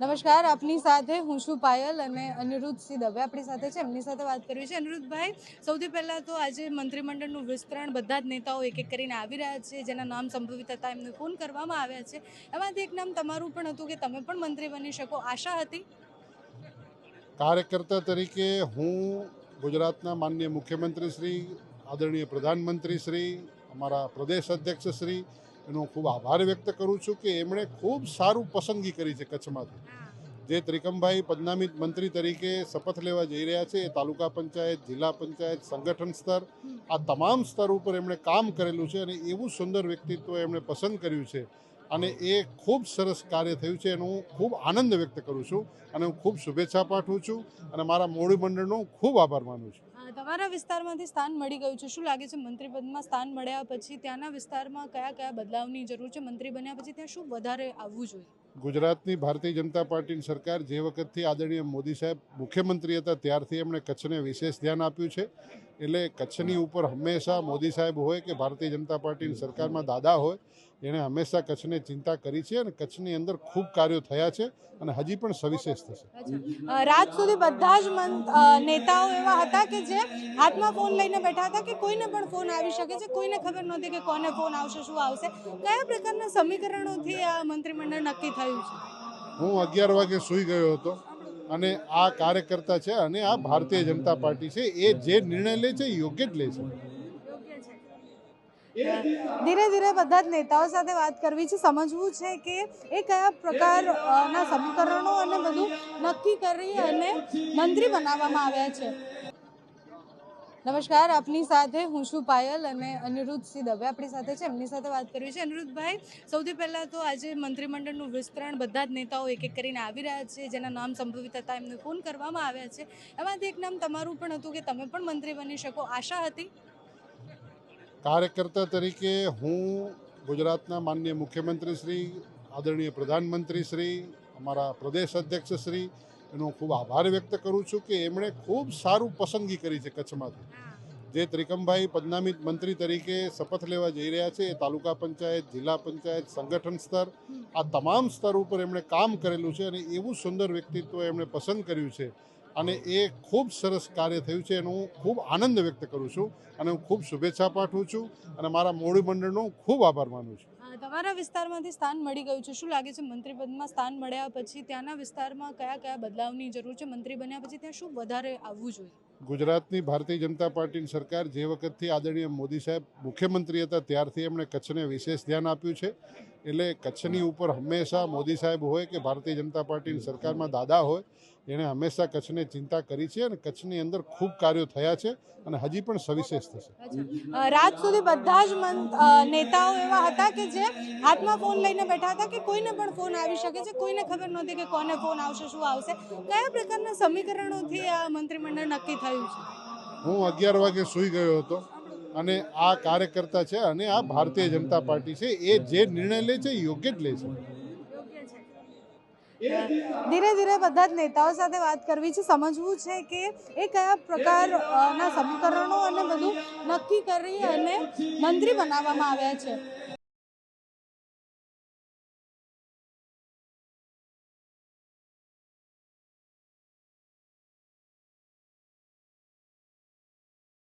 નમસ્કાર, આપની સાથે હું છું પાયલ અને અનિરુદ્ધ સિંહ દવે આપણી સાથે છે. એમની સાથે વાત કરવી છે. અનિરુદ્ધભાઈ, સૌથી પહેલાં તો આજે મંત્રીમંડળનું વિસ્તરણ બધા જ નેતાઓ એક એક કરીને આવી રહ્યા છે, જેના નામ સંભવિત હતા, એમને ફોન કરવામાં આવ્યા છે. એમાંથી એક નામ તમારું પણ હતું કે તમે પણ મંત્રી બની શકો. આશા હતી? કાર્યકર્તા તરીકે હું ગુજરાતના માનનીય મુખ્યમંત્રી શ્રી, આદરણીય પ્રધાનમંત્રી શ્રી, અમારા પ્રદેશ અધ્યક્ષ શ્રી એનો ખૂબ આભાર વ્યક્ત કરું છું કે એમણે ખૂબ સારું પસંદગી કરી છે કચ્છમાંથી. જે ત્રિકમભાઈ પદનામિત મંત્રી તરીકે શપથ લેવા જઈ રહ્યા છે, એ તાલુકા પંચાયત, જિલ્લા પંચાયત, સંગઠન સ્તર, આ તમામ સ્તર ઉપર એમણે કામ કરેલું છે અને એવું સુંદર વ્યક્તિત્વ એમણે પસંદ કર્યું છે. અને એ ખૂબ સરસ કાર્ય થયું છે એનું હું ખૂબ આનંદ વ્યક્ત કરું છું અને હું ખૂબ શુભેચ્છા પાઠવું છું અને મારા મોડી મંડળનો ખૂબ આભાર માનું છું. તમારા વિસ્તારમાંથી સ્થાન મળી ગયું છે. શું લાગે છે મંત્રી પદમાં સ્થાન મળ્યા પછી ત્યાંના વિસ્તારમાં કયા કયા બદલાવની જરૂર છે? મંત્રી બન્યા પછી ત્યાં શું વધારે આવવું જોઈએ? ગુજરાતની ભારતીય જનતા પાર્ટીની સરકાર જે વખતથી આદરણીય મોદી સાહેબ મુખ્યમંત્રી હતા ત્યારથી એમણે કચ્છને વિશેષ ધ્યાન આપ્યું છે. એટલે કચ્છની ઉપર હંમેશા મોદી સાહેબ હોય કે ભારતીય જનતા પાર્ટીની સરકારમાં દાદા હોય એણે હંમેશા કચ્છને ચિંતા કરી છે અને કચ્છની અંદર ખૂબ કાર્યો થયા છે અને હજી પણ સવિશેષ થશે. રાત સુધી બધા જ નેતાઓ એવા હતા કે જે હાથમાં ફોન લઈને બેઠા હતા કે કોઈને પણ ફોન આવી શકે છે? કોઈને ખબર નહોતી કે કોને ફોન આવશે શું આવશે? કયા પ્રકારના સમીકરણોથી આ મંત્રીમંડળ નક્કી થયું છે? હું અગિયાર વાગે સૂઈ ગયો હતો અને આ કાર્યકર્તા છે અને આ ભારતીય જનતા પાર્ટી છે એ જે નિર્ણય લે છે યોગ્ય જ લે છે. ધીરે ધીરે બધા જ નેતાઓ સાથે વાત કરવી છે, સમજવું છે કે એ કયા પ્રકારના સમીકરણો અને બધું નક્કી કરી અને મંત્રી બનાવવામાં આવ્યા છે. નમસ્કાર, આપની સાથે હું છું પાયલ અને અનિરુદ્ધ સિંહ દવે આપણી સાથે છે. એમની સાથે વાત કરવી છે. અનિરુદ્ધભાઈ, સૌથી પહેલાં તો આજે મંત્રીમંડળનું વિસ્તરણ બધા જ નેતાઓ એક એક કરીને આવી રહ્યા છે, જેના નામ સંભવિત હતા, એમને ફોન કરવામાં આવ્યા છે. એમાંથી એક નામ તમારું પણ હતું કે તમે પણ મંત્રી બની શકો. આશા હતી? કાર્યકર્તા તરીકે હું ગુજરાતના માનનીય મુખ્યમંત્રી શ્રી, આદરણીય પ્રધાનમંત્રી શ્રી, અમારા પ્રદેશ અધ્યક્ષ શ્રી, એનો ખૂબ આભાર વ્યક્ત કરું છું કે એમણે ખૂબ સારું પસંદગી કરી છે કચ્છમાંથી. જે ત્રિકમભાઈ પદનામિત મંત્રી તરીકે શપથ લેવા જઈ રહ્યા છે, એ તાલુકા પંચાયત, જિલ્લા પંચાયત, સંગઠન સ્તર, આ તમામ સ્તર ઉપર એમણે કામ કરેલું છે અને એવું સુંદર વ્યક્તિત્વ એમણે પસંદ કર્યું છે. અને એ ખૂબ સરસ કાર્ય થયું છે એનો હું ખૂબ આનંદ વ્યક્ત કરું છું અને હું ખૂબ શુભેચ્છા પાઠવું છું અને મારા મોડી મંડળનો ખૂબ આભાર માનું છું. તમારા વિસ્તારમાંથી સ્થાન મળી ગયું છે. શું લાગે છે મંત્રી પદમાં સ્થાન મળ્યા પછી ત્યાંના વિસ્તારમાં કયા કયા બદલાવની જરૂર છે? મંત્રી બન્યા પછી ત્યાં શું વધારે આવવું જોઈએ? ગુજરાતની ભારતીય જનતા પાર્ટીની સરકાર જે વખતથી આદરણીય મોદી સાહેબ મુખ્યમંત્રી હતા ત્યારથી એમણે કચ્છને વિશેષ ધ્યાન આપ્યું છે. એટલે કચ્છની ઉપર હંમેશા મોદી સાહેબ હોય કે ભારતીય જનતા પાર્ટીની સરકારમાં દાદા હોય એણે હંમેશા કચ્છને ચિંતા કરી છે અને કચ્છની અંદર ખૂબ કાર્યો થયા છે અને હજી પણ સવિશેષ થશે. રાત સુધી બધા જ નેતાઓ એવા હતા કે જે હાથમાં ફોન લઈને બેઠા હતા કે કોઈને પણ ફોન આવી શકે છે. કોઈને ખબર નહોતી કે કોને ફોન આવશે શું આવશે. કયા પ્રકારના સમીકરણોથી આ મંત્રીમંડળ નક્કી થયું છે? હું અગિયાર વાગે સૂઈ ગયો હતો અને આ કાર્યકર્તા છે અને આ ભારતીય જનતા પાર્ટી છે એ જે નિર્ણય લે છે યોગ્ય જ લે છે. ધીરે ધીરે બધા જ નેતાઓ સાથે વાત કરવી છે સમજવું છે કે એ કયા પ્રકારના સમીકરણો અને બધું નક્કી કરી અને મંત્રી બનાવવામાં આવ્યા છે.